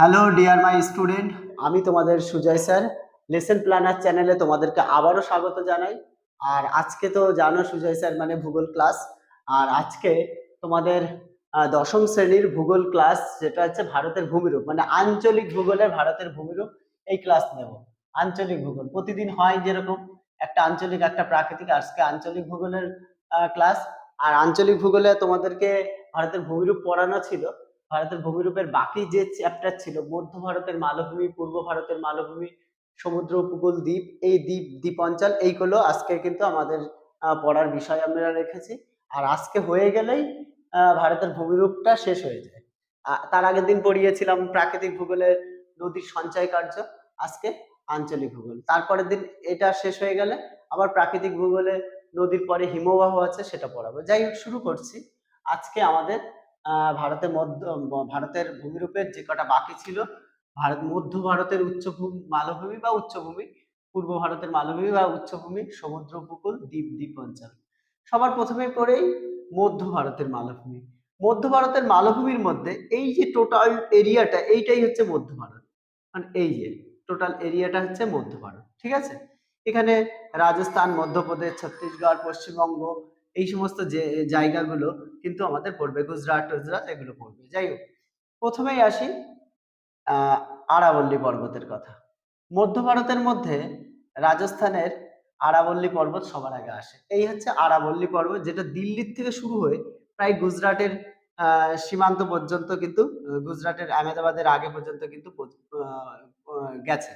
Hello dear my student আমি তোমাদের Sujoy sir. Lesson planner চ্যানেলে তোমাদেরকে আবারও স্বাগত জানাই। আর আজকে তো জানো সুজয় স্যার মানে ভূগোল ক্লাস আর আজকে তোমাদের দশম শ্রেণির ভূগোল ক্লাস যেটা হচ্ছে ভারতের ভূমিরূপ মানে আঞ্চলিক ভূগোলের ভারতের ভূমিরূপ, এই ক্লাস নেব। আঞ্চলিক ভূগোল, প্রতিদিন হয় যেরকম একটা আঞ্চলিক, একটা প্রাকৃতিক, আজকে আঞ্চলিক ভূগোলের ক্লাস আর আঞ্চলিক ভূগোলে তোমাদেরকে ভারতের ভূমিরূপ পড়ানো ছিল। ভারতের ভূমিরূপের বাকি যে চ্যাপ্টার ছিল, মধ্য ভারতের মালভূমি, পূর্ব ভারতের মালভূমি, সমুদ্র, উপকূল, দ্বীপ, এই দ্বীপ, দ্বীপাঞ্চল এইগুলো আজকে কিন্তু আমাদের পড়ার বিষয় আমরা রেখেছি। আর আজকে হয়ে গেলেই ভারতের ভূমিরূপটা শেষ হয়ে যায়। তার আগের দিন পড়িয়েছিলাম প্রাকৃতিক ভূগোলের নদীর সঞ্চয় কার্য। আজকে আঞ্চলিক ভূগোল। তারপরের দিন এটা শেষ হয়ে গেলে আবার প্রাকৃতিক ভূগোলে নদীর পরে হিমবাহ আছে সেটা পড়াবো। যাই হোক, শুরু করছি। আজকে আমাদের ভারতের মধ্য ভারতের ভূমিরূপের যে কটা বাকি ছিল, ভারত, মধ্য ভারতের উচ্চভূমি মালভূমি বা উচ্চভূমি, পূর্ব ভারতের মালভূমি বা উচ্চভূমি সমুদ্র উপকূল দ্বীপ দ্বীপ অঞ্চল সবার প্রথমে পড়েই মধ্য ভারতের মালভূমি। মধ্য ভারতের মালভূমির মধ্যে এই যে টোটাল এরিয়াটা এইটাই হচ্ছে মধ্য ভারত। মানে এই যে টোটাল এরিয়াটা হচ্ছে মধ্য ভারত, ঠিক আছে? এখানে রাজস্থান, মধ্যপ্রদেশ, ছত্তিশগড়, পশ্চিমবঙ্গ এই সমস্ত যে, জায়গাগুলো কিন্তু আমাদের পড়বে। গুজরাট, টুজরাট এগুলো পড়বে। যাই হোক, প্রথমেই আসি আরাবল্লী পর্বতের কথা। মধ্য ভারতের মধ্যে রাজস্থানের আরাবল্লী পর্বত সবার আগে আসে। এই হচ্ছে আরাবল্লী পর্বত, যেটা দিল্লির থেকে শুরু হয়ে প্রায় গুজরাটের সীমান্ত পর্যন্ত কিন্তু, গুজরাটের আহমেদাবাদের আগে পর্যন্ত কিন্তু গেছে।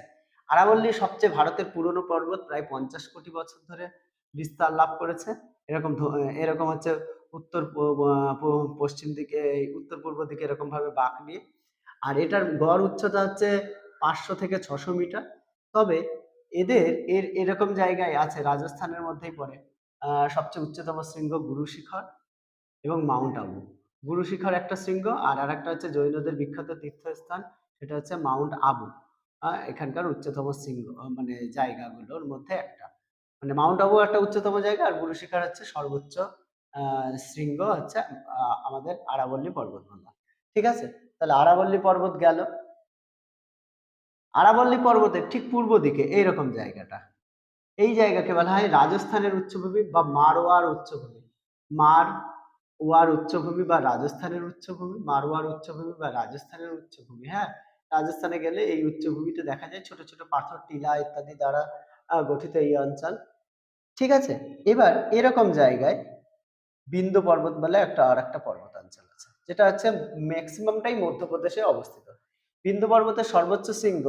আরাবল্লী সবচেয়ে ভারতের পুরনো পর্বত প্রায় পঞ্চাশ কোটি বছর ধরে বিস্তার লাভ করেছে। এরকম এরকম হচ্ছে উত্তর পশ্চিম দিকে উত্তর পূর্ব দিকে এরকম ভাবে বাঁক নিয়ে। আর এটার গড় উচ্চতা হচ্ছে পাঁচশো থেকে ছশো মিটার। তবে এদের, এর, এরকম জায়গায় আছে, রাজস্থানের মধ্যেই পড়ে সবচেয়ে উচ্চতম শৃঙ্গ গুরু শিখর এবং মাউন্ট আবু। গুরু শিখর একটা শৃঙ্গ আর আরেকটা হচ্ছে জৈনদের বিখ্যাত তীর্থস্থান, সেটা হচ্ছে মাউন্ট আবু। এখানকার উচ্চতম শৃঙ্গ মানে জায়গাগুলোর মধ্যে একটা। মানে মাউন্ট আবু একটা উচ্চতম জায়গা আর গুরু শিখর হচ্ছে সর্বোচ্চ শৃঙ্গ হচ্ছে আমাদের আরাবল্লী পর্বতমালা। ঠিক আছে? তাহলে আরাবল্লী পর্বত গেল। আরাবল্লী পর্বতের ঠিক পূর্ব দিকে এইরকম জায়গাটা। এই জায়গাকে বলা হয় রাজস্থানের উচ্চভূমি বা মারোয়ার উচ্চভূমি। মার ওয়ার উচ্চভূমি বা রাজস্থানের উচ্চভূমি মারোয়ার উচ্চভূমি বা রাজস্থানের উচ্চভূমি হ্যাঁ? রাজস্থানে গেলে এই উচ্চভূমিতে দেখা যায় ছোট ছোট পাথর, টিলা ইত্যাদি দ্বারা গঠিত এই অঞ্চল। ঠিক আছে? এবার এরকম জায়গায় বিন্দু পর্বত বলে একটা, আর একটা পর্বতাঞ্চল আছে, যেটা হচ্ছে ম্যাক্সিমামটাই মধ্যপ্রদেশে অবস্থিত। বিন্ধ্য পর্বতের সর্বোচ্চ শৃঙ্গ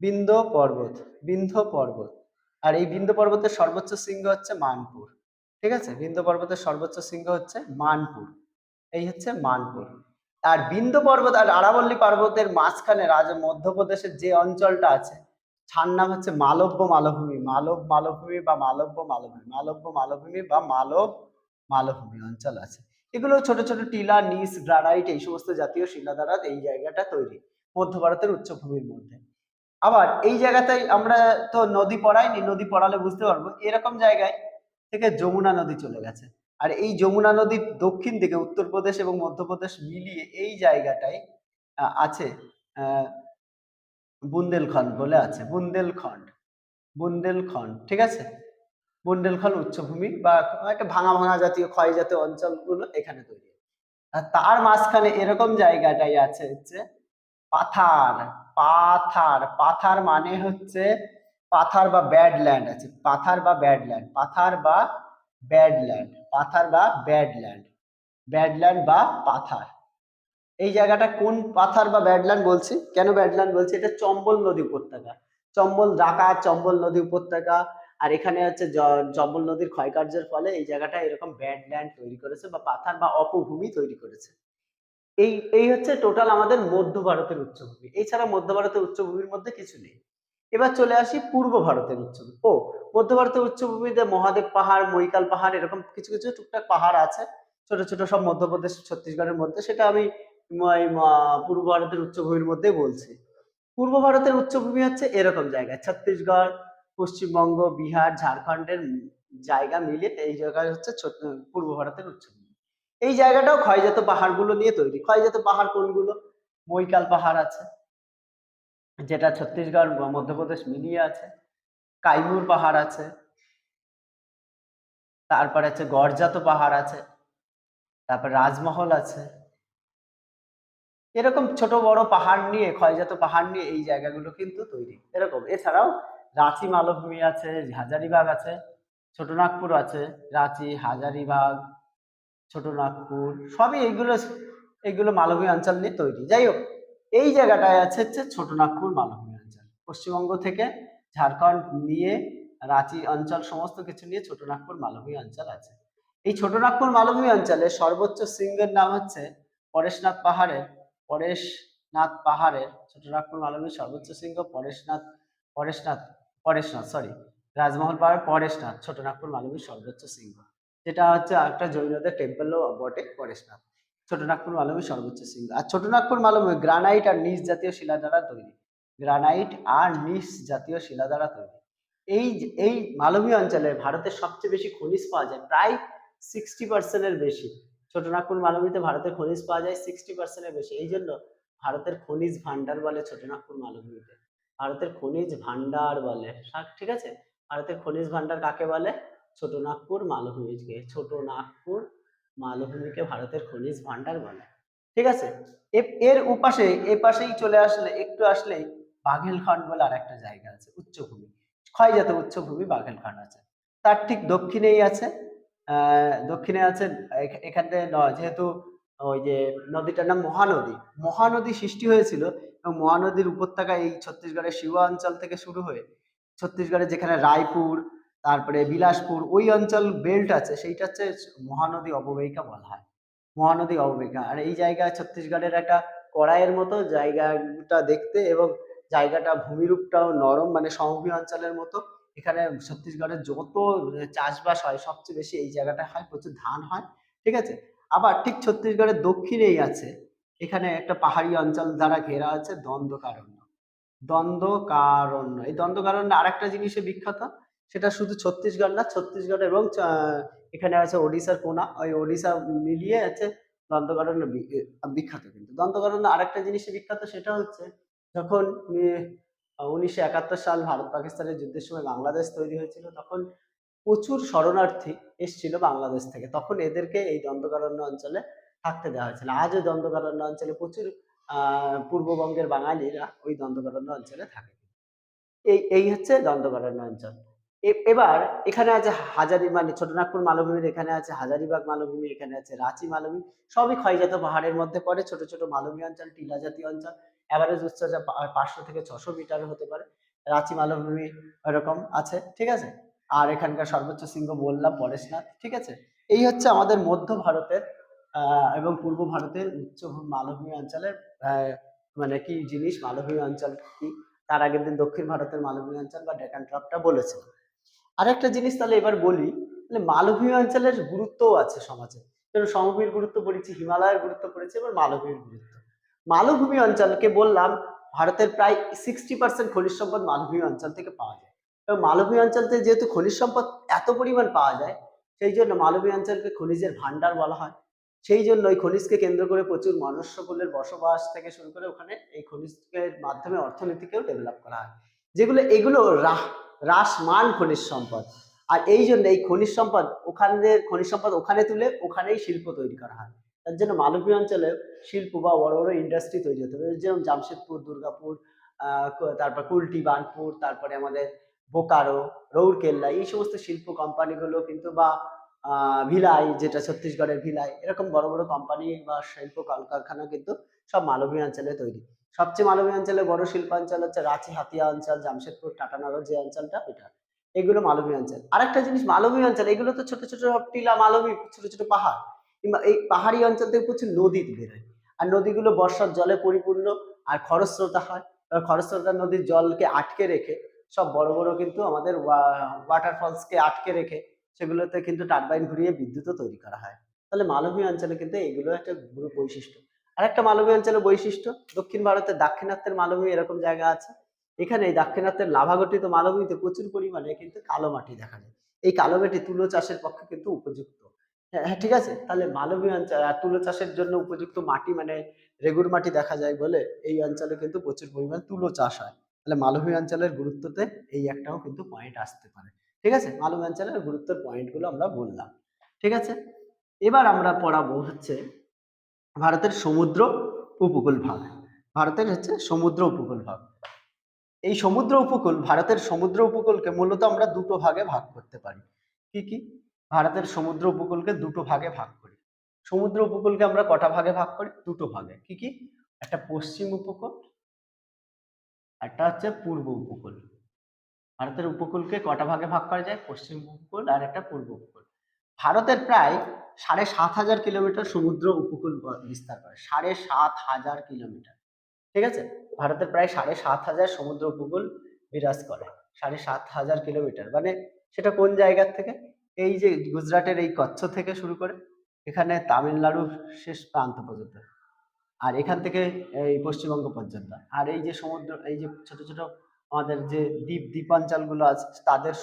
বিন্ধ্য পর্বত বিন্ধ্য পর্বত। আর এই বিন্দু পর্বতের সর্বোচ্চ শৃঙ্গ হচ্ছে মানপুর, ঠিক আছে? বিন্দু পর্বতের সর্বোচ্চ শৃঙ্গ হচ্ছে মানপুর, এই হচ্ছে মানপুর। আর বিন্দু পর্বত, আর আরাবল্লী পর্বতের মাঝখানে রাজ মধ্যপ্রদেশের যে অঞ্চলটা আছে, তার নাম হচ্ছে মালব্য মালভূমি। মালব মালভূমি বা মালব্য মালভূমি মালব্য মালভূমি বা মালব মালভূমি অঞ্চল আছে। এগুলো ছোট ছোট টিলা নিস গ্রানাইট এই সমস্ত জাতীয় শিলা দ্বারা এই জায়গাটা তৈরি, মধ্য ভারতের উচ্চভূমির মধ্যে। আবার এই জায়গাতেই আমরা তো নদী পড়াইনি, নদী পড়ালে বুঝতে পারব, এরকম জায়গায় থেকে যমুনা নদী চলে গেছে। আর এই যমুনা নদীর দক্ষিণ দিকে উত্তরপ্রদেশ এবং মধ্যপ্রদেশ মিলিয়ে এই জায়গাটায় আছে বুন্দেলখণ্ড বলে আছে, বুন্দেলখণ্ড। বুন্দেলখণ্ড, ঠিক আছে? বুন্দেলখণ্ড উচ্চভূমি বা একটা ভাঙা ভাঙা জাতীয় ক্ষয় জাতীয় অঞ্চলগুলো এখানে তৈরি আর তার মাঝখানে এরকম জায়গাটাই আছে হচ্ছে পাথার পাথার পাথার মানে হচ্ছে পাথার বা ব্যাডল্যান্ড আছে, পাথার বা ব্যাডল্যান্ড, পাথার বা ব্যাডল্যান্ড, পাথার বা ব্যাডল্যান্ড ব্যাডল্যান্ড বা পাথার। এই জায়গাটা কোন পাথার বা ব্যাডল্যান্ড বলছি? কেন ব্যাডল্যান্ড বলছি? এটা চম্বল নদী উপত্যকা। চম্বল ঢাকা, চম্বল নদী উপত্যকা, আর এখানে হচ্ছে চম্বল নদীর ক্ষয়কার্যের ফলে এই জায়গাটা এরকম ব্যাডল্যান্ড তৈরি করেছে বা পাথার বা অপভূমি তৈরি করেছে। এই এই হচ্ছে টোটাল আমাদের মধ্য ভারতের উচ্চভূমি। এছাড়া মধ্য ভারতের উচ্চভূমির মধ্যে কিছু নেই। এবার চলে আসি পূর্ব ভারতের উচ্চভূমি। ও, মধ্য ভারতের উচ্চভূমিতে মহাদেব পাহাড়, মৈকাল পাহাড়, এরকম কিছু কিছু টুকটাক পাহাড় আছে। ছোট ছোট সব মধ্যপ্রদেশ, ছত্তিশগড়ের মধ্যে। সেটা আমি পূর্ব ভারতের উচ্চভূমির মধ্যে বলছি। পূর্ব ভারতের উচ্চভূমি হচ্ছে এরকম জায়গা ছত্তিশগড়, পশ্চিমবঙ্গ, বিহার, ঝাড়খণ্ডের জায়গা মিলিয়ে এই জায়গায় হচ্ছে পূর্ব ভারতের উচ্চভূমি। এই জায়গাটাও ক্ষয়জাত পাহাড়গুলো নিয়ে তৈরি। ক্ষয়জাত পাহাড় কোনগুলো? মৈকাল পাহাড় আছে, যেটা ছত্তিশগড়, মধ্যপ্রদেশ মিলিয়ে আছে। কাইমুর পাহাড় আছে, তারপরে আছে গড়জাত পাহাড় আছে, তারপর রাজমহল আছে। এরকম ছোট বড় পাহাড় নিয়ে, ক্ষয়জাত পাহাড় নিয়ে এই জায়গাগুলো কিন্তু তৈরি। এরকম। এছাড়াও রাঁচি মালভূমি আছে, হাজারিবাগ আছে ছোটনাগপুর আছে, রাঁচি, হাজারিবাগ ছোটনাগপুর সবই এইগুলো এইগুলো মালভূমি অঞ্চল নিয়ে তৈরি। যাই হোক, এই জায়গাটায় আছে হচ্ছে ছোটনাগপুর মালভূমি অঞ্চল। পশ্চিমবঙ্গ থেকে ঝাড়খণ্ড নিয়ে, রাঁচি অঞ্চল সমস্ত কিছু নিয়ে ছোটনাগপুর মালভূমি অঞ্চল আছে। এই ছোটনাগপুর মালভূমি অঞ্চলে সর্বোচ্চ শৃঙ্গের নাম হচ্ছে পরেশনাথ পাহাড়ের পরেশনাথ পাহাড়ের ছোটনাগপুর মালভূমির সর্বোচ্চ শৃঙ্গ পরেশনাথ পরেশনাথ পরেশনাথ সরি রাজমহল পাহাড় পরেশনাথ ছোটনাগপুর মালভূমির সর্বোচ্চ শৃঙ্গ। যেটা হচ্ছে একটা জৈনদের টেম্পলও বটে পরেশনাথ। ছোটনাগপুর মালভূমির সর্বোচ্চ শৃঙ্গ। আর ছোটনাগপুর মালভূমি গ্রানাইট আর নিচ জাতীয় শিলা দ্বারা তৈরি। গ্রানাইট আর নিচ জাতীয় শিলা দ্বারা তৈরি। এই এই মালভূমি অঞ্চলে ভারতের সবচেয়ে বেশি খনিজ পাওয়া যায়, প্রায় সিক্সটি পার্সেন্টের বেশি। ছোটনাগপুর মালভূমিতে ভারতের খনিজ পাওয়া যায় সিক্সটি পার্সেন্টের বেশি। এই জন্য ভারতের খনিজ ভান্ডার বলে ছোটনাগপুর মালভূমিতে। ভারতের খনিজ ভান্ডার বলে ঠিক আছে? ভারতের খনিজ ভান্ডার কাকে বলে? ছোটনাগপুর মালভূমিকে ছোটনাগপুর মালভূমিকে ভারতের খনিজ ভান্ডার বলে। ঠিক আছে? এর উপাশে, এ পাশেই চলে আসলে, একটু আসলেই বাঘেলখন্ড বলে আর একটা জায়গা আছে, উচ্চভূমি। ক্ষয়জাত উচ্চভূমি বাঘেলখন্ড আছে। তার ঠিক দক্ষিণেই আছে দক্ষিণে আছে, এখ- এখানে ন- যেহেতু ওই যে নদীটার নাম মহানদী। মহানদী সৃষ্টি হয়েছিল এবং মহানদীর উপত্যকা এই ছত্তিশগড়ের শিবা অঞ্চল থেকে শুরু হয়ে ছত্তিশগড়ের যেখানে রায়পুর, তারপরে বিলাসপুর, ওই অঞ্চল বেল্ট আছে, সেইটা হচ্ছে মহানদী অববাহিকা বলা হয়। মহানদী অববাহিকা। আর এই জায়গায় ছত্তিশগড়ের একটা কড়াইয়ের মতো, জায়গাটা দেখতে এবং জায়গাটা ভূমিরূপটাও নরম মানে সমভূমি অঞ্চলের মতো। এখানে ছত্তিশগড়ের যত চাষবাস হয়, সবচেয়ে বেশি এই জায়গাটা হয়, প্রচুর ধান হয়, ঠিক আছে? আবার ঠিক ছত্তিশগড়ের দক্ষিণেই আছে, এখানে একটা পাহাড়ি অঞ্চল দ্বারা ঘেরা আছে, দ্বন্দ্বকারণ্য। দ্বন্দ্বকারণ্য। এই দ্বন্দ্বকারণ্য আরেকটা জিনিসে বিখ্যাত, সেটা শুধু ছত্তিশগড় না, ছত্তিশগড় এবং এখানে আছে ওড়িশার কোনা, ওই ওড়িশা মিলিয়ে আছে দন্তকারণ্য বিখ্যাত কিন্তু। দন্তকারণ্য আরেকটা জিনিসে বিখ্যাত, সেটা হচ্ছে যখন উনিশশো একাত্তর সাল ভারত পাকিস্তানের যুদ্ধের সময় বাংলাদেশ তৈরি হয়েছিল, তখন প্রচুর শরণার্থী এসেছিল বাংলাদেশ থেকে। তখন এদেরকে এই দন্তকারণ্য অঞ্চলে থাকতে দেওয়া হয়েছিল। আজও দন্তকারণ্য অঞ্চলে প্রচুর পূর্ববঙ্গের বাঙালিরা ওই দন্তকারণ্য অঞ্চলে থাকে। এই এই হচ্ছে দন্তকারণ্য অঞ্চল। এবার এখানে আছে হাজারি মানে ছোটনাগপুর মালভূমির এখানে আছে, হাজারিবাগ মালভূমি এখানে আছে, রাঁচি মালভূমি, সবই ক্ষয়জাত পাহাড়ের মধ্যে পড়ে। ছোট ছোট মালভূমি অঞ্চল, টিলা জাতীয় অঞ্চল অ্যাভারেজ উচ্চতা পাঁচশো থেকে ছশো মিটার হতে পারে। রাঁচি মালভূমি এরকম আছে, ঠিক আছে? আর এখানকার সর্বোচ্চ শৃঙ্গ বললাম পরেশনাথ, ঠিক আছে? এই হচ্ছে আমাদের মধ্য ভারতের এবং পূর্ব ভারতের উচ্চ মালভূমি অঞ্চলের মানে কি জিনিস? মালভূমি অঞ্চল কি? তার আগের দিন দক্ষিণ ভারতের মালভূমি অঞ্চল বা ডেকান ট্রাপটা বলেছিলাম আরেকটা জিনিস তাহলে এবার বলি, তাহলে মালভূমি অঞ্চলের গুরুত্বও আছে সমাজে। যেমন সমভূমির গুরুত্ব পড়েছি, হিমালয়ের গুরুত্ব পড়েছে, এবার মালভূমির গুরুত্ব। মালভূমি অঞ্চলকে বললাম, ভারতের প্রায় সিক্সটি পার্সেন্ট খনিজ সম্পদ মালভূমি অঞ্চল থেকে পাওয়া যায়। এবং মালভূমি অঞ্চল থেকে যেহেতু খনিজ সম্পদ এত পরিমাণ পাওয়া যায়, সেই জন্য মালভূমি অঞ্চলকে খনিজের ভান্ডার বলা হয়। সেই জন্য ওই খনিজকে কেন্দ্র করে প্রচুর মানুষ সকলের বসবাস থেকে শুরু করে ওখানে এই খনিজের মাধ্যমে অর্থনীতিকেও ডেভেলপ করা হয়। যেগুলো, এগুলো হ্রাসমান খনিজ সম্পদ। আর এই জন্য এই খনিজ সম্পদ ওখানে খনিজ সম্পদ ওখানে তুলে ওখানেই শিল্প তৈরি করা হয়। তার জন্য মালভূমি অঞ্চলে শিল্প বা বড় বড় ইন্ডাস্ট্রি তৈরি হতে হবে যেমন জামশেদপুর, দুর্গাপুর তারপর কুলটি বার্নপুর তারপরে আমাদের বোকারো, রৌরকেল্লা, এই সমস্ত শিল্প কোম্পানিগুলো কিন্তু বা ভিলাই, যেটা ছত্তিশগড়ের ভিলাই, এরকম বড় বড় কোম্পানি বা শিল্প কলকারখানা কিন্তু সব মালভূমি অঞ্চলে তৈরি। সবচেয়ে মালভূমি অঞ্চলে বড় শিল্পাঞ্চল হচ্ছে রাঁচি, হাতিয়া অঞ্চল, জামশেদপুর টাটানগর যে অঞ্চলটা, ওইটা। এগুলো মালভূমি অঞ্চল। আরেকটা জিনিস মালভূমি অঞ্চল, এগুলো তো ছোট ছোট টিলা মালভূমি, ছোট ছোট পাহাড়। কিংবা এই পাহাড়ি অঞ্চল থেকে প্রচুর নদী বেরোয়। আর নদীগুলো বর্ষার জলে পরিপূর্ণ, আর খরস্রোতা হয়। খরস্রোতা নদীর জলকে আটকে রেখে, সব বড় বড় কিন্তু আমাদের ওয়াটারফলসকে আটকে রেখে, সেগুলোতে কিন্তু টারবাইন ঘুরিয়ে বিদ্যুৎও তৈরি করা হয়। তাহলে মালভূমি অঞ্চলে কিন্তু এগুলো একটা বৈশিষ্ট্য। আর একটা মালভূমি অঞ্চলের বৈশিষ্ট্য, দক্ষিণ ভারতের দাক্ষিণাত্যের মালভূমি এরকম জায়গা আছে। এখানে এই দাক্ষিণাত্যের লাভাগঠিত মালভূমিতে প্রচুর পরিমাণে কিন্তু কালো মাটি দেখা যায়। এই কালো মাটি তুলো চাষের পক্ষে কিন্তু উপযুক্ত। হ্যাঁ হ্যাঁ, ঠিক আছে। তাহলে মালভূমি অঞ্চল আর তুলো চাষের জন্য উপযুক্ত মাটি মানে রেগুর মাটি দেখা যায় বলে এই অঞ্চলে কিন্তু প্রচুর পরিমাণ তুলো চাষ হয়। তাহলে মালভূমি অঞ্চলের গুরুত্বতে এই একটাও কিন্তু পয়েন্ট আসতে পারে। ঠিক আছে? মালভূমি অঞ্চলের গুরুত্বের পয়েন্টগুলো আমরা বললাম। ঠিক আছে? এবার আমরা পড়াবো হচ্ছে ভারতের সমুদ্র উপকূল ভাগ। ভারতের হচ্ছে সমুদ্র উপকূল ভাগ। এই সমুদ্র উপকূল ভারতের সমুদ্র উপকূলকে মূলত আমরা দুটো ভাগে ভাগ করতে পারি। কি কি? ভারতের সমুদ্র উপকূলকে দুটো ভাগে ভাগ করি। সমুদ্র উপকূলকে আমরা কটা ভাগে ভাগ করি? দুটো ভাগে। কি কি? একটা পশ্চিম উপকূল, একটা হচ্ছে পূর্ব উপকূল। ভারতের উপকূলকে কটা ভাগে ভাগ করা যায়? পশ্চিম উপকূল আর একটা পূর্ব উপকূল। ভারতের প্রায় সাড়ে সাত হাজার কিলোমিটার সমুদ্র উপকূল বিস্তার করে। সাড়ে সাত হাজার কিলোমিটার। ঠিক আছে? ভারতের প্রায় সাড়ে সাত হাজার সমুদ্র উপকূল বিরাজ করে। সাড়ে সাত হাজার কিলোমিটার। মানে সেটা কোন জায়গার থেকে? এই যে গুজরাটের এই কচ্ছ থেকে শুরু করে এখানে তামিলনাড়ুর শেষ প্রান্ত পর্যন্ত আর এখান থেকে এই পশ্চিমবঙ্গ পর্যন্ত। আর এই যে সমুদ্র, এই যে ছোট ছোট আমাদের যে দ্বীপ, দ্বীপাঞ্চলগুলো আছে, তাদের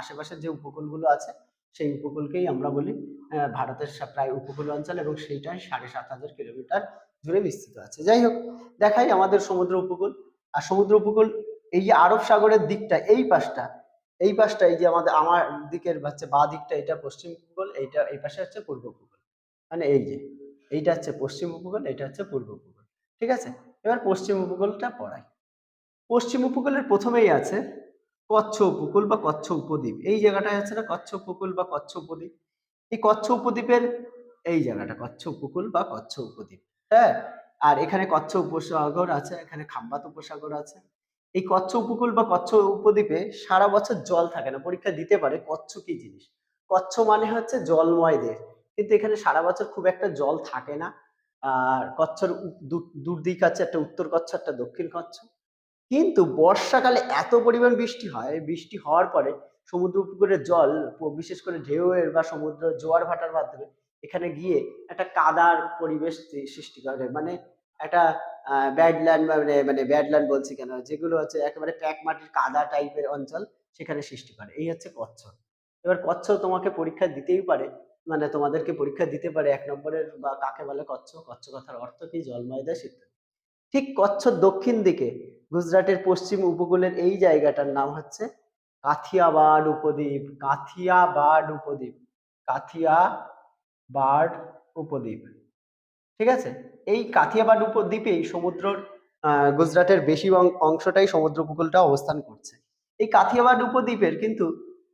আশেপাশের যে উপকূলগুলো আছে, সেই উপকূলকেই আমরা বলি ভারতের প্রায় উপকূল অঞ্চল এবং সেইটাই সাড়ে সাত হাজার কিলোমিটার জুড়ে বিস্তৃত আছে। যাই হোক, দেখাই আমাদের সমুদ্র উপকূল। আর সমুদ্র উপকূল, এই যে আরব সাগরের দিকটা, এই পাশটা এই পাশটা, এই যে আমাদের, আমার দিকের হচ্ছে বা দিকটা, এটা পশ্চিম উপকূল, এইটা এই পাশে হচ্ছে পূর্ব উপকূল। মানে এই যে, এইটা হচ্ছে পশ্চিম উপকূল, এটা হচ্ছে পূর্ব উপকূল। ঠিক আছে? এবার পশ্চিম উপকূলটা পড়াই। পশ্চিম উপকূলের প্রথমেই আছে কচ্ছ উপকূল বা কচ্ছ উপদ্বীপ। এই জায়গাটায় হচ্ছে না কচ্ছ উপকূল বা কচ্ছ উপদ্বীপ? এই কচ্ছ উপদ্বীপের এই জায়গাটা, কচ্ছ উপকূল বা কচ্ছ উপদ্বীপ। হ্যাঁ? আর এখানে কচ্ছ উপসাগর আছে, এখানে খাম্বাত উপসাগর আছে। এই কচ্ছ উপকূল বা কচ্ছ উপদ্বীপে সারা বছর জল থাকে না। পরীক্ষা দিতে পারে কচ্ছ কি জিনিস? কচ্ছ মানে হচ্ছে জলময় দেশ। কিন্তু এখানে সারা বছর খুব একটা জল থাকে না। আর কচ্ছর উপ- দু- দুদিক আছে, একটা উত্তর কচ্ছ, একটা দক্ষিণ কচ্ছ। কিন্তু বর্ষাকালে এত পরিমাণ বৃষ্টি হয়, বৃষ্টি হওয়ার পরে সমুদ্র উপকূলের জল বিশেষ করে ঢেউয়ের বা সমুদ্র জোয়ার ভাটার মাধ্যমে এখানে গিয়ে একটা কাদার পরিবেশ সৃষ্টি করে মানে একটা ব্যাডল্যান্ড মানে মানে ব্যাডল্যান্ড বলছি কেন? যেগুলো হচ্ছে একেবারে প্যাক মাটির কাদা টাইপের অঞ্চল সেখানে সৃষ্টি করে। এই হচ্ছে কচ্ছ এবার কচ্ছ তোমাকে পরীক্ষা দিতেই পারে। মানে তোমাদেরকে পরীক্ষা দিতে পারে এক নম্বরের বা কাকে বলে কচ্ছ কচ্ছ কথার অর্থ কি? জলময় দেশ ইত্যাদি ঠিক কচ্ছর দক্ষিণ দিকে, গুজরাটের পশ্চিম উপকূলের এই জায়গাটার নাম হচ্ছে কাথিয়াবাড় উপদ্বীপ। কাথিয়াবাড় উপদ্বীপ। কাথিয়াবাড় উপদ্বীপ। ঠিক আছে? এই কাথিয়াবাড় উপদ্বীপেই সমুদ্রর গুজরাটের বেশি অংশটাই সমুদ্র উপকূলটা অবস্থান করছে। এই কাথিয়াবাড় উপদ্বীপের কিন্তু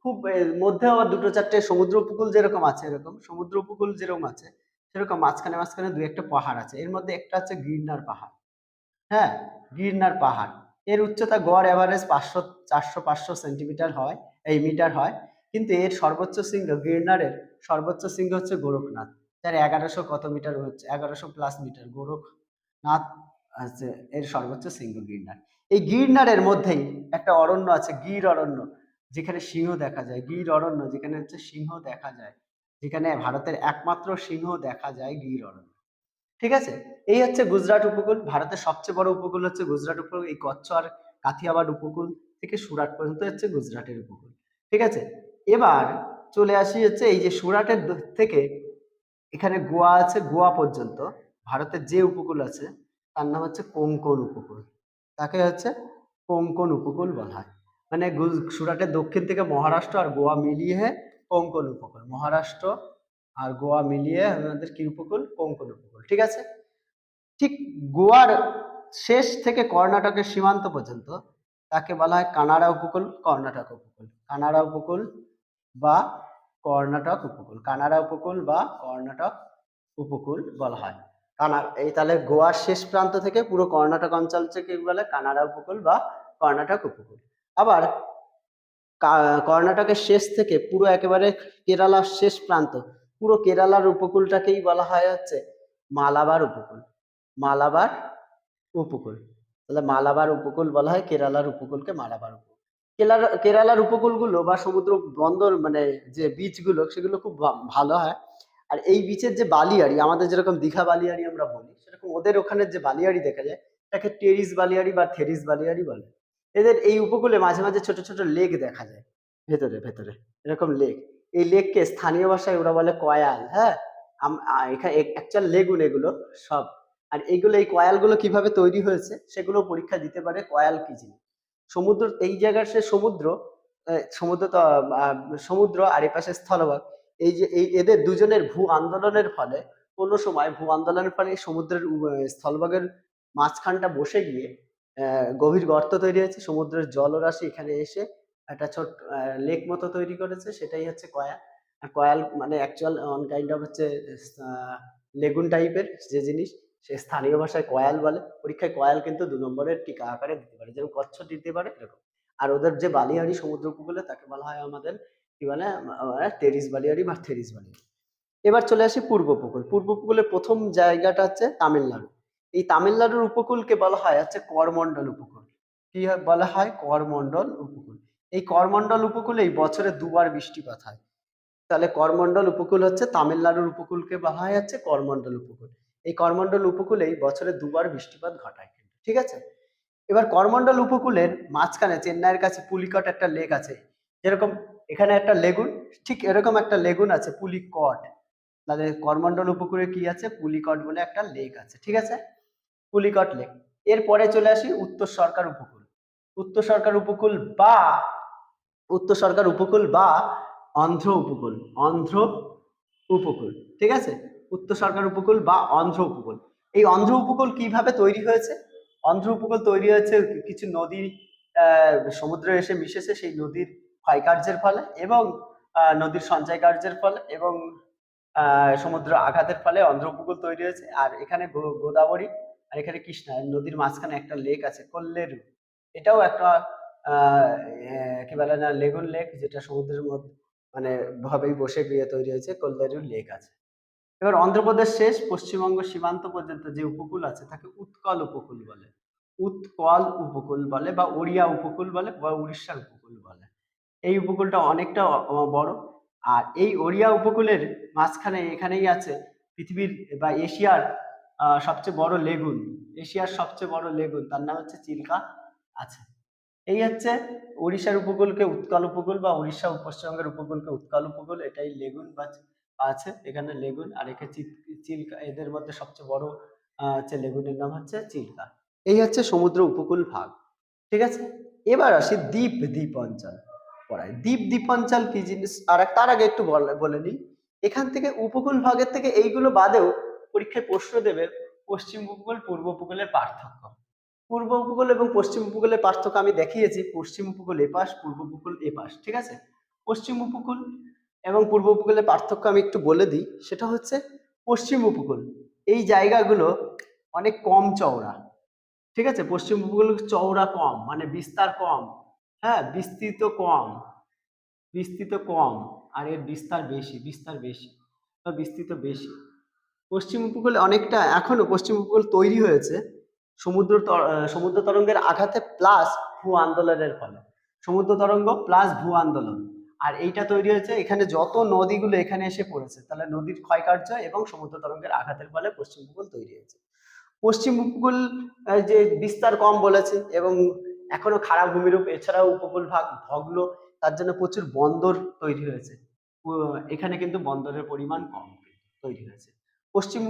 খুব মধ্যে আবার দুটো চারটে সমুদ্র উপকূল যেরকম আছে এরকম, সমুদ্র উপকূল যেরকম আছে সেরকম মাঝখানে মাঝখানে দু একটা পাহাড় আছে। এর মধ্যে একটা আছে গিরনার পাহাড়। হ্যাঁ গিরনার পাহাড়। এর উচ্চতা গড় অ্যাভারেজ পাঁচশো, চারশো, পাঁচশো সেন্টিমিটার হয়, এই মিটার হয়। কিন্তু এর সর্বোচ্চ শৃঙ্গ গিরনারের সর্বোচ্চ শৃঙ্গ হচ্ছে গোরখনাথ। যার এগারোশো কত মিটার হচ্ছে? এগারোশো প্লাস মিটার। গোরখনাথ আছে, এর সর্বোচ্চ শৃঙ্গ গির্নার। এই গির্নারের মধ্যেই একটা অরণ্য আছে, গির অরণ্য, যেখানে সিংহ দেখা যায়। গির অরণ্য, যেখানে হচ্ছে সিংহ দেখা যায়। যেখানে ভারতের একমাত্র সিংহ দেখা যায় গির অরণ্য। ঠিক আছে? এই হচ্ছে গুজরাট উপকূল। ভারতের সবচেয়ে বড় উপকূল হচ্ছে গুজরাট উপকূল। এই কচ্ছ আর কাথিয়াবাড় উপকূল থেকে সুরাট পর্যন্ত হচ্ছে গুজরাটের উপকূল। ঠিক আছে? এবার চলে আসি হচ্ছে এই যে সুরাটের থেকে এখানে গোয়া আছে, গোয়া পর্যন্ত। ভারতের যে উপকূল আছে, তার নাম হচ্ছে কোঙ্কন উপকূল। তাকে হচ্ছে কোঙ্কন উপকূল বলা হয়। মানে সুরাটের দক্ষিণ থেকে মহারাষ্ট্র আর গোয়া মিলিয়ে কোঙ্কন উপকূল। মহারাষ্ট্র আর গোয়া মিলিয়ে আমাদের কি উপকূল? কোঙ্কন উপকূল। ঠিক আছে? ঠিক গোয়ার শেষ থেকে কর্ণাটকের সীমান্ত পর্যন্ত তাকে বলা হয় কানাড়া উপকূল, কর্ণাটক উপকূল। কানাড়া উপকূল বা কর্ণাটক উপকূল, কানাড়া উপকূল বা কর্ণাটক উপকূল বলা হয়। কানা, এই তাহলে গোয়ার শেষ প্রান্ত থেকে পুরো কর্ণাটক অঞ্চল থেকে বলে? কানাড়া উপকূল বা কর্ণাটক উপকূল। আবার কর্ণাটকের শেষ থেকে পুরো একেবারে কেরালার শেষ প্রান্ত, পুরো কেরালার উপকূলটাকেই বলা হয় হচ্ছে মালাবার উপকূল। মালাবার উপকূল। তাহলে মালাবার উপকূল বলা হয়, কেরালার উপকূলকে মালাবার উপকূল। কেরালা কেরালার উপকূলগুলো বা সমুদ্র বন্দর মানে যে বিচগুলো সেগুলো খুব ভালো হয়। আর এই বিচের যে বালিয়াড়ি, আমাদের যেরকম দীঘা বালিয়াড়ি আমরা বলি, সেরকম ওদের ওখানে যে বালিয়াড়ি দেখা যায় তাকে টেরিস বালিয়াড়ি বা থেরিস বালিয়াড়ি বলে। এদের এই উপকূলে মাঝে মাঝে ছোট ছোট লেক দেখা যায়, ভেতরে ভেতরে, এরকম লেক। এই লেককে স্থানীয় ভাষায় ওরা বলে কয়াল হ্যাঁ? এখানে অ্যাকচুয়াল লেগুন এগুলো সব। আর এইগুলো, এই কয়ালগুলো কীভাবে তৈরি হয়েছে, সেগুলো পরীক্ষা দিতে পারে কয়াল কি জিনিস। সমুদ্র, এই জায়গার সে সমুদ্র সমুদ্র সমুদ্র আর এই পাশে স্থলভাগ, এই যে, এই এদের দুজনের ভূ আন্দোলনের ফলে কোনো সময় ভূ আন্দোলনের ফলে সমুদ্রের স্থলভাগের মাঝখানটা বসে গিয়ে গভীর গর্ত তৈরি হয়েছে, সমুদ্রের জলরাশি এখানে এসে একটা ছোট লেক মতো তৈরি করেছে, সেটাই হচ্ছে কয়াল আর কয়াল মানে অ্যাকচুয়াল অন কাইন্ড অফ হচ্ছে লেগুন টাইপের যে জিনিস সে স্থানীয় ভাষায় কয়াল বলে। পরীক্ষায় কয়াল কিন্তু দু নম্বরের টিকা আকারে দিতে পারে যেরকম কচ্ছ দিতে পারে এরকম। আর ওদের যে বালিয়াড়ি সমুদ্র উপকূলে তাকে বলা হয় আমাদের কি বলে আহ, টেরিস বালিয়াড়ি বা থেরিস বালিয়াড়ি এবার চলে আসি পূর্ব উপকূল পূর্ব উপকূলের প্রথম জায়গাটা হচ্ছে তামিলনাড়ু। এই তামিলনাড়ুর উপকূলকে বলা হয় হচ্ছে করমণ্ডল উপকূল। কি বলা হয় করমন্ডল উপকূল। এই করমণ্ডল উপকূলেই বছরে দুবার বৃষ্টিপাত হয়। তাহলে করমণ্ডল উপকূল হচ্ছে তামিলনাড়ুর উপকূলকে বলা হয় হচ্ছে করমণ্ডল উপকূল। এই করমণ্ডল উপকূলেই বছরে দুবার বৃষ্টিপাত ঘটায় কিন্তু, ঠিক আছে? এবার করমণ্ডল উপকূলের মাঝখানে চেন্নাইয়ের কাছে পুলিকট একটা লেক আছে, যেরকম এখানে একটা লেগুন, ঠিক এরকম একটা লেগুন আছে, পুলিকট। তাহলে করমণ্ডল উপকূলে কি আছে? পুলিকট বলে একটা লেক আছে, ঠিক আছে? পুলিকট লেক। এরপরে চলে আসি উত্তর সরকার উপকূল। উত্তর সরকার উপকূল বা, উত্তর সরকার উপকূল বা অন্ধ্র উপকূল অন্ধ্র উপকূল, ঠিক আছে? উত্তর সরকার উপকূল বা অন্ধ্র উপকূল। এই অন্ধ্র উপকূল কীভাবে তৈরি হয়েছে? অন্ধ্র উপকূল তৈরি হয়েছে কিছু নদী সমুদ্রে এসে মিশেছে, সেই নদীর ক্ষয়কার্যের ফলে এবং নদীর সঞ্চয় কার্যের ফলে এবং সমুদ্র আঘাতের ফলে অন্ধ্র উপকূল তৈরি হয়েছে। আর এখানে গোদাবরী আর এখানে কৃষ্ণা নদীর মাঝখানে একটা লেক আছে, কল্লেরু। এটাও একটা কি বলে না, লেগুন লেক যেটা সমুদ্রের মধ্যে মানে ভাবেই বসে গিয়ে তৈরি হয়েছে কল্লেরু লেক আছে। এবার অন্ধ্রপ্রদেশ শেষ, পশ্চিমবঙ্গ সীমান্ত পর্যন্ত যে উপকূল আছে তাকে উৎকল উপকূল বলে। উৎকল উপকূল বলে বা ওড়িয়া উপকূল বলে বা উড়িষ্যার উপকূল বলে। এই উপকূলটা অনেকটা বড়। আর এই ওড়িয়া উপকূলের মাঝখানে এখানেই আছে পৃথিবীর বা এশিয়ার সবচেয়ে বড় লেগুন। এশিয়ার সবচেয়ে বড় লেগুন, তার নাম হচ্ছে চিল্কা আছে। এই হচ্ছে উড়িষ্যার উপকূলকে উৎকল উপকূল বা উড়িষ্যা পশ্চিমবঙ্গের উপকূলকে উৎকল উপকূল, এটাই লেগুন বা আছে, এখানে লেগুন আর এখানে চিল্কা, এদের মধ্যে সবচেয়ে বড় হচ্ছে লেগুনের নাম হচ্ছে চিল্কা। এই হচ্ছে সমুদ্র উপকূল ভাগ, ঠিক আছে? এবার আসি দ্বীপ দ্বীপ অঞ্চল পড়ায়। দ্বীপ দ্বীপ অঞ্চল কি জিনিস? আর তার আগে একটু বলে নিই। এখান থেকে উপকূল ভাগের থেকে এইগুলো বাদেও পরীক্ষায় প্রশ্ন দেবে পশ্চিম উপকূল, পূর্ব উপকূলের পার্থক্য। পূর্ব উপকূল এবং পশ্চিম উপকূলের পার্থক্য আমি দেখিয়েছি। পশ্চিম উপকূল এপাশ, পূর্ব উপকূল এপাশ, ঠিক আছে? পশ্চিম উপকূল এবং পূর্ব উপকূলের পার্থক্য আমি একটু বলে দিই, সেটা হচ্ছে পশ্চিম উপকূল। এই জায়গাগুলো অনেক কম চওড়া। ঠিক আছে? পশ্চিম উপকূল চওড়া কম মানে বিস্তার কম। হ্যাঁ? বিস্তৃত কম। বিস্তৃত কম। আর এর বিস্তার বেশি বিস্তার বেশি, বা বিস্তৃত বেশি। পশ্চিম উপকূলে অনেকটা এখনও পশ্চিম উপকূল তৈরি হয়েছে। সমুদ্র সমুদ্র তরঙ্গের আঘাতে প্লাস ভূ আন্দোলনের ফলে। সমুদ্র তরঙ্গ প্লাস ভূ আন্দোলন। আর এইটা তৈরি হয়েছে, এখানে যত নদীগুলো এখানে এসে পড়েছে, তাহলে নদীর ক্ষয়কার্য এবং সমুদ্র তরঙ্গের আঘাতের ফলে পশ্চিম উপকূল তৈরি হয়েছে। পশ্চিম উপকূল যে বিস্তার কম বলেছে এবং এখনও খারাপ ভূমিরূপ, এছাড়াও উপকূল ভাগ ভগ্ন তার জন্য প্রচুর বন্দর তৈরি হয়েছে। এখানে কিন্তু বন্দরের পরিমাণ কম তৈরি হয়েছে। পশ্চিম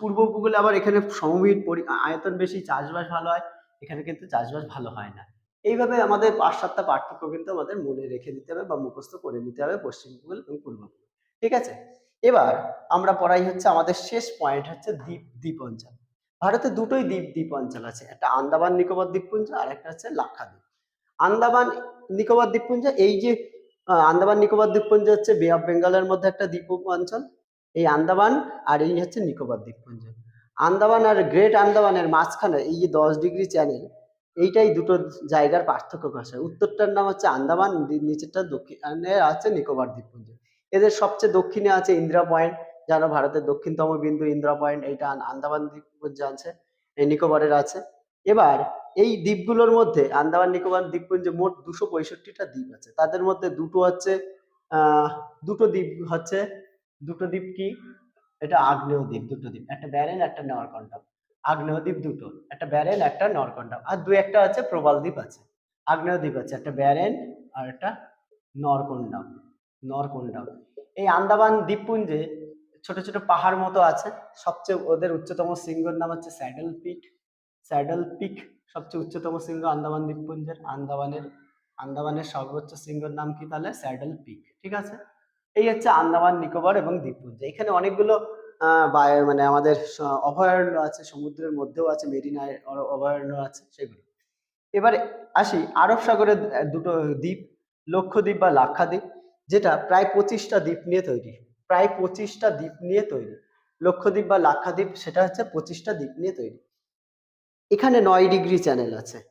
পূর্ব উপকূলে আবার এখানে সমভূমির আয়তন বেশি, চাষবাস ভালো হয়, এখানে কিন্তু চাষবাস ভালো হয় না। এইভাবে আমাদের পাঁচ সাতটা পার্থক্য কিন্তু আমাদের মনে রেখে দিতে হবে বা মুখস্থ করে নিতে হবে পশ্চিম উপকূল এবং পূর্ব ঠিক আছে? এবার আমরা পড়াই হচ্ছে আমাদের শেষ পয়েন্ট হচ্ছে দ্বীপ দ্বীপ অঞ্চল ভারতে দুটোই দ্বীপ দ্বীপ অঞ্চল আছে। একটা আন্দামান নিকোবর দ্বীপপুঞ্জ আর একটা হচ্ছে লাক্ষাদ্বীপ আন্দামান নিকোবর দ্বীপপুঞ্জ, এই যে আন্দামান নিকোবর দ্বীপপুঞ্জ হচ্ছে বে অফ বেঙ্গলের মধ্যে একটা দ্বীপ অঞ্চল এই আন্দামান আর এই হচ্ছে নিকোবর দ্বীপপুঞ্জ। আন্দামান আর গ্রেট আন্দামানের মাঝখানে এই যে দশ ডিগ্রি চ্যানেল এইটাই দুটো জায়গার পার্থক্য ঘষে উত্তরটার নাম হচ্ছে আন্দামান নিচেরটা দক্ষিণে আছে নিকোবর দ্বীপপুঞ্জ। এদের সবচেয়ে দক্ষিণে আছে ইন্দিরা পয়েন্ট জানো ভারতের দক্ষিণতম বিন্দু ইন্দিরা পয়েন্ট, এইটা আন্দামান দ্বীপপুঞ্জ আছে, এই নিকোবরের আছে। এবার এই দ্বীপগুলোর মধ্যে, আন্দামান, নিকোবর দ্বীপপুঞ্জে মোট দুশো পঁয়ষট্টিটা দ্বীপ আছে। তাদের মধ্যে দুটো হচ্ছে দুটো দ্বীপ হচ্ছে, দুটো দ্বীপ কি? এটা আগ্নেয় দ্বীপ, দুটো দ্বীপ। একটা ব্যারেন, একটা নেওয়ার আগ্নেয় দ্বীপ দুটো, একটা ব্যারেন একটা নরকন্ডম আর দু একটা আছে প্রবাল দ্বীপ আছে। আগ্নেয় দ্বীপ আছে, একটা ব্যারেন আর একটা নরকন্ডম নরকুন্ডা। এই আন্দামান দ্বীপপুঞ্জে ছোট ছোট পাহাড় মতো আছে। সবচেয়ে ওদের উচ্চতম শৃঙ্গের নাম হচ্ছে স্যাডেল পিক। স্যাডেল পিক সবচেয়ে উচ্চতম শৃঙ্গ আন্দামান দ্বীপপুঞ্জের। আন্দামানের আন্দামানের সর্বোচ্চ শৃঙ্গের নাম কি তাহলে? Saddle peak. ঠিক আছে? এই হচ্ছে আন্দামান নিকোবর এবং দ্বীপপুঞ্জ। এখানে অনেকগুলো বায়- মানে আমাদের অভয়ারণ্য আছে, সমুদ্রের মধ্যেও আছে, মেরিনায় অভয়ারণ্য আছে, সেগুলো। এবারে আসি আরব সাগরের দুটো দ্বীপ, লক্ষদ্বীপ বা লাক্ষাদ্বীপ, যেটা প্রায় পঁচিশটা দ্বীপ নিয়ে তৈরি। প্রায় পঁচিশটা দ্বীপ নিয়ে তৈরি। লক্ষদ্বীপ বা লাক্ষাদ্বীপ, সেটা হচ্ছে পঁচিশটা দ্বীপ নিয়ে তৈরি। এখানে নয় ডিগ্রি চ্যানেল আছে।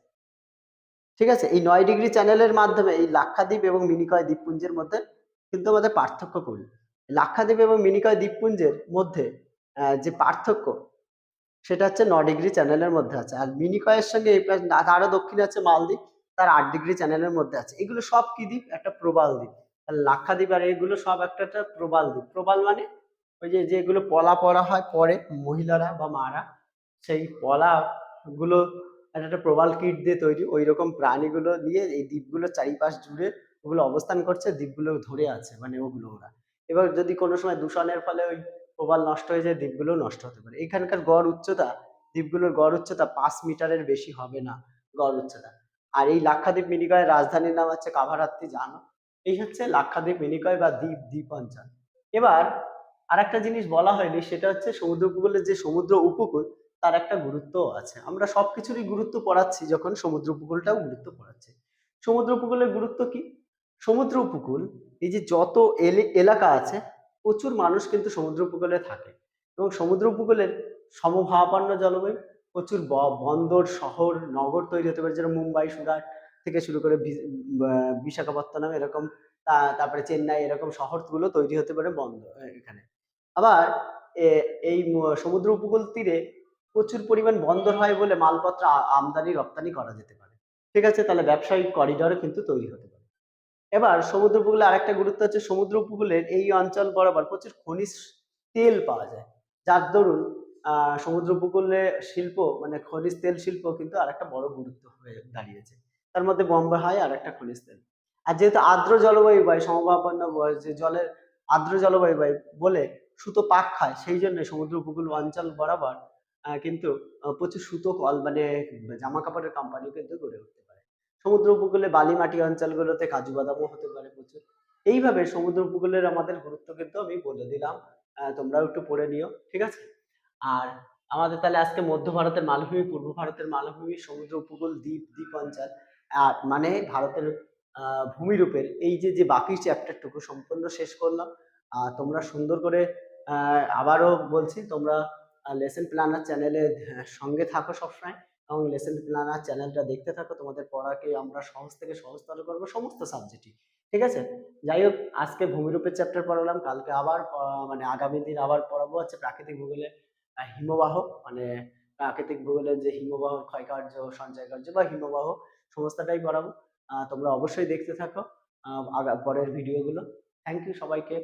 ঠিক আছে? এই নয় ডিগ্রি চ্যানেলের মাধ্যমে এই লাক্ষাদ্বীপ এবং মিনিকয় দ্বীপপুঞ্জের মধ্যে কিন্তু আমাদের পার্থক্য করি। লাক্ষাদ্বীপ এবং মিনিকয় দ্বীপপুঞ্জের মধ্যে যে পার্থক্য, সেটা হচ্ছে ন ডিগ্রি চ্যানেলের মধ্যে আছে। আর মিনিকয়ের সঙ্গে তারও দক্ষিণে আছে মালদ্বীপ, তার আট ডিগ্রি চ্যানেলের মধ্যে আছে। এগুলো সব কি দ্বীপ? একটা প্রবাল দ্বীপ। লাক্ষাদ্বীপ আর এগুলো সব একটা একটা প্রবাল দ্বীপ। প্রবাল মানে ওই যে, যেগুলো পলা পরা হয়, পরে মহিলারা বা মারা, সেই পলা গুলো একটা একটা প্রবাল কিট দিয়ে তৈরি। ওই রকম প্রাণীগুলো নিয়ে এই দ্বীপগুলো চারিপাশ জুড়ে ওগুলো অবস্থান করছে, দ্বীপগুলো ধরে আছে মানে ওগুলো ওরা। এবার যদি কোনো সময় দূষণের ফলে ওই প্রবাল নষ্ট হয়ে যায়, দ্বীপগুলো নষ্ট হতে পারে। এখানকার গড় উচ্চতা, দ্বীপগুলোর গড় উচ্চতা পাঁচ মিটারের বেশি হবে না গড় উচ্চতা। আর এই লাক্ষাদ্বীপ মিনিকয়ের রাজধানীর নাম হচ্ছে কাভারাত্রি জানো? এই হচ্ছে লাক্ষাদ্বীপ মিনিকয় বা দ্বীপ দ্বীপ অঞ্চল। এবার আর একটা জিনিস বলা হয়নি, সেটা হচ্ছে সমুদ্র উপকূলের যে সমুদ্র উপকূল, তার একটা গুরুত্ব আছে। আমরা সবকিছুরই গুরুত্ব পড়াচ্ছি যখন সমুদ্র উপকূলটাও গুরুত্ব পড়াচ্ছি। সমুদ্র উপকূলের গুরুত্ব কি? সমুদ্র উপকূল এই যে যত এলে- এলাকা আছে, প্রচুর মানুষ কিন্তু সমুদ্র উপকূলে থাকে। এবং সমুদ্র উপকূলের সমভাবাপন্ন জলবায়ু প্রচুর বন্দর, শহর, নগর তৈরি হতে পারে, যেরকম মুম্বাই, সুরাট থেকে শুরু করে বিশাখাপত্তনম এরকম তারপরে চেন্নাই এরকম শহরগুলো তৈরি হতে পারে বন্ধ এখানে। আবার এই সমুদ্র উপকূল তীরে প্রচুর পরিমাণ বন্দর হয় বলে মালপত্র আমদানি, রপ্তানি করা যেতে পারে। ঠিক আছে, তাহলে ব্যবসায়িক করিডরও কিন্তু তৈরি হতে পারে। এবার সমুদ্র উপকূলে আরেকটা গুরুত্ব হচ্ছে সমুদ্র উপকূলের এই অঞ্চল বরাবর প্রচুর খনিজ তেল পাওয়া যায়। যার দরুন সমুদ্র উপকূলে শিল্প মানে খনিজ তেল শিল্প কিন্তু আরেকটা বড় গুরুত্ব হয়ে দাঁড়িয়েছে। তার মধ্যে বম্বে হয় আর একটা খনিজ তেল। আর যেহেতু আর্দ্র জলবায়ু বায়ু সমভাবাপন্ন যে জলের আর্দ্র জলবায়ু বায়ু বলে সুতো পাক খায়, সেই জন্য সমুদ্র উপকূল অঞ্চল বরাবর কিন্তু প্রচুর সুতো কল মানে জামা কাপড়ের কোম্পানি কিন্তু গড়ে পারে সমুদ্র উপকূলে বালি মাটি অঞ্চলগুলোতে কাজু বাদামও হতে পারে প্রচুর। এইভাবে সমুদ্র উপকূলের আমাদের গুরুত্ব কিন্তু আমি বলে দিলাম। তোমরাও একটু পড়ে নিও ঠিক আছে? আর আমাদের তাহলে আজকে মধ্য ভারতের মালভূমি পূর্ব ভারতের মালভূমি সমুদ্র উপকূল দ্বীপ দ্বীপ অঞ্চল আর মানে ভারতের ভূমিরূপের এই যে যে বাকি চ্যাপ্টারটুকু সম্পূর্ণ শেষ করলাম। আহ, তোমরা সুন্দর করে আবারও বলছি তোমরা লেসন প্ল্যানার চ্যানেলে সঙ্গে থাকো সবসময়। এবং লেসন প্ল্যানার চ্যানেলটা দেখতে থাকো। তোমাদের পড়াকে আমরা সহজ থেকে সহজতর করব সমস্ত সাবজেক্টই ঠিক আছে? যাই হোক, আজকে ভূমিরূপের চ্যাপ্টার পড়ালাম। কালকে আবার মানে আগামী দিন আবার পড়াবো হচ্ছে প্রাকৃতিক ভূগোলে হিমবাহ। মানে প্রাকৃতিক ভূগোলের যে হিমবাহ, ক্ষয়কার্য সঞ্চয় কার্য বা হিমবাহ, সমস্তটাই পড়াবো। তোমরা অবশ্যই দেখতে থাকো পরের ভিডিওগুলো থ্যাংক ইউ সবাইকে।